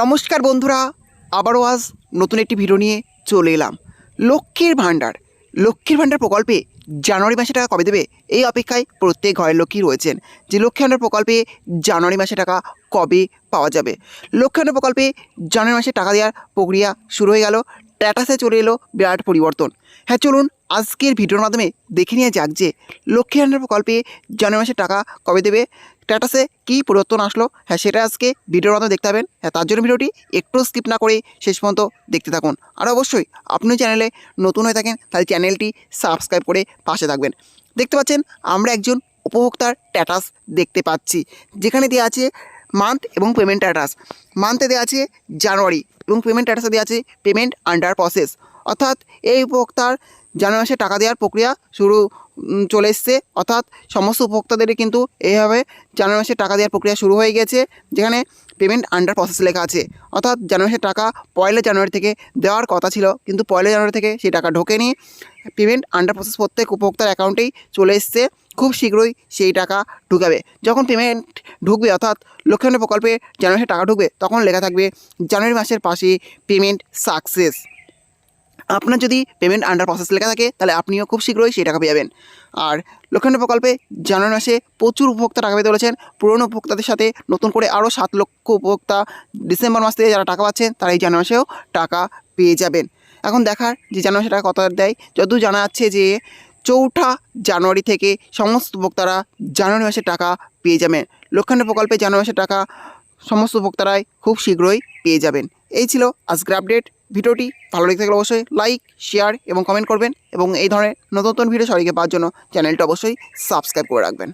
নমস্কার বন্ধুরা, আবারও আজ নতুন একটি ভিডিও নিয়ে চলে এলাম। লক্ষ্মীর ভাণ্ডার। লক্ষ্মীর ভাণ্ডার প্রকল্পে জানুয়ারি মাসে টাকা কবে দেবে? এই অপেক্ষায় প্রত্যেক ঘরের লক্ষ্মী রয়েছেন যে লক্ষ্মী ভাণ্ডার প্রকল্পে জানুয়ারি মাসে টাকা কবে পাওয়া যাবে? লক্ষ্মী ভাণ্ডার প্রকল্পে জানুয়ারি মাসে টাকা দেওয়ার প্রক্রিয়া শুরু হয়ে গেল ট্যাটাসে চলে এলো বিরাট পরিবর্তন। হ্যাঁ চলুন আজকের ভিডিওর মাধ্যমে দেখে নিয়ে যাক যে লক্ষ্মী ভাণ্ডার প্রকল্পে জানুয়ারি মাসে টাকা কবে দেবে। স্ট্যাটাসে কী পরিবর্তন আসলো? হ্যাঁ সেটা আজকে ভিডিওর মাধ্যমে দেখতে পাবেন। হ্যাঁ তার জন্য ভিডিওটি একটু স্কিপ না করে শেষ পর্যন্ত দেখতে থাকুন। আর অবশ্যই আপনি চ্যানেলে নতুন হয়ে থাকেন, তাহলে চ্যানেলটি সাবস্ক্রাইব করে পাশে থাকবেন। দেখতে পাচ্ছেন, আমরা একজন উপভোক্তার স্ট্যাটাস দেখতে পাচ্ছি। যেখানে দেওয়া আছে মান্থ এবং পেমেন্ট স্ট্যাটাস মান্থে দেওয়া আছে জানুয়ারি এবং পেমেন্ট স্ট্যাটাসে দেওয়া আছে পেমেন্ট আন্ডার প্রসেস অর্থাৎ এই উপভোক্তার জানুয়ারি মাসে টাকা দেওয়ার প্রক্রিয়া শুরু চলে এসছে। অর্থাৎ সমস্ত উপভোক্তাদেরই কিন্তু এইভাবে জানুয়ারি মাসে টাকা দেওয়ার প্রক্রিয়া শুরু হয়ে গেছে, যেখানে পেমেন্ট আন্ডার প্রসেস লেখা আছে। অর্থাৎ জানুয়ারি মাসে টাকা পয়লা জানুয়ারি থেকে দেওয়ার কথা ছিল, কিন্তু পয়লা জানুয়ারি থেকে সেই টাকা ঢোকেনি। পেমেন্ট আন্ডার প্রসেস প্রত্যেক উপভোক্তার অ্যাকাউন্টেই চলে এসছে। খুব শীঘ্রই সেই টাকা ঢুকাবে। যখন পেমেন্ট ঢুকবে, অর্থাৎ লক্ষ্মীর প্রকল্পে জানুয়ারি টাকা ঢুকবে, তখন লেখা থাকবে, জানুয়ারি মাসের পাশে পেমেন্ট সাকসেস আপনার যদি পেমেন্ট আন্ডার প্রসেস লেখা থাকে, তাহলে আপনিও খুব শীঘ্রই সেই টাকা পেয়ে যাবেন। আর লক্ষ্মীর প্রকল্পে জানুয়ারি মাসে প্রচুর উপভোক্তা টাকা পেতে চলেছেন পুরনো উপভোক্তাদের সাথে নতুন করে আরও সাত লক্ষ উপভোক্তা ডিসেম্বর মাস থেকে যারা টাকা পাচ্ছেন, তারা এই জানুয়ারি মাসেও টাকা পেয়ে যাবেন। এখন দেখার যে জানুয়ারি মাসে টাকা কত দেয়, যতদূর জানা যাচ্ছে যে চৌঠা জানুয়ারি থেকে সমস্ত উপভোক্তারা জানুয়ারি মাসে টাকা পেয়ে যাবেন। লক্ষ্মীর প্রকল্পে জানুয়ারি মাসে টাকা সমস্ত উপভোক্তারাই খুব শীঘ্রই পেয়ে যাবেন। এই ছিল আজকের আপডেট ভিডিওটি ভালো লেগে থাকলে অবশ্যই লাইক শেয়ার এবং কমেন্ট করবেন এবং এই ধরনের নতুন নতুন ভিডিও সবাইকে পাওয়ার জন্য চ্যানেলটা অবশ্যই সাবস্ক্রাইব করে রাখবেন।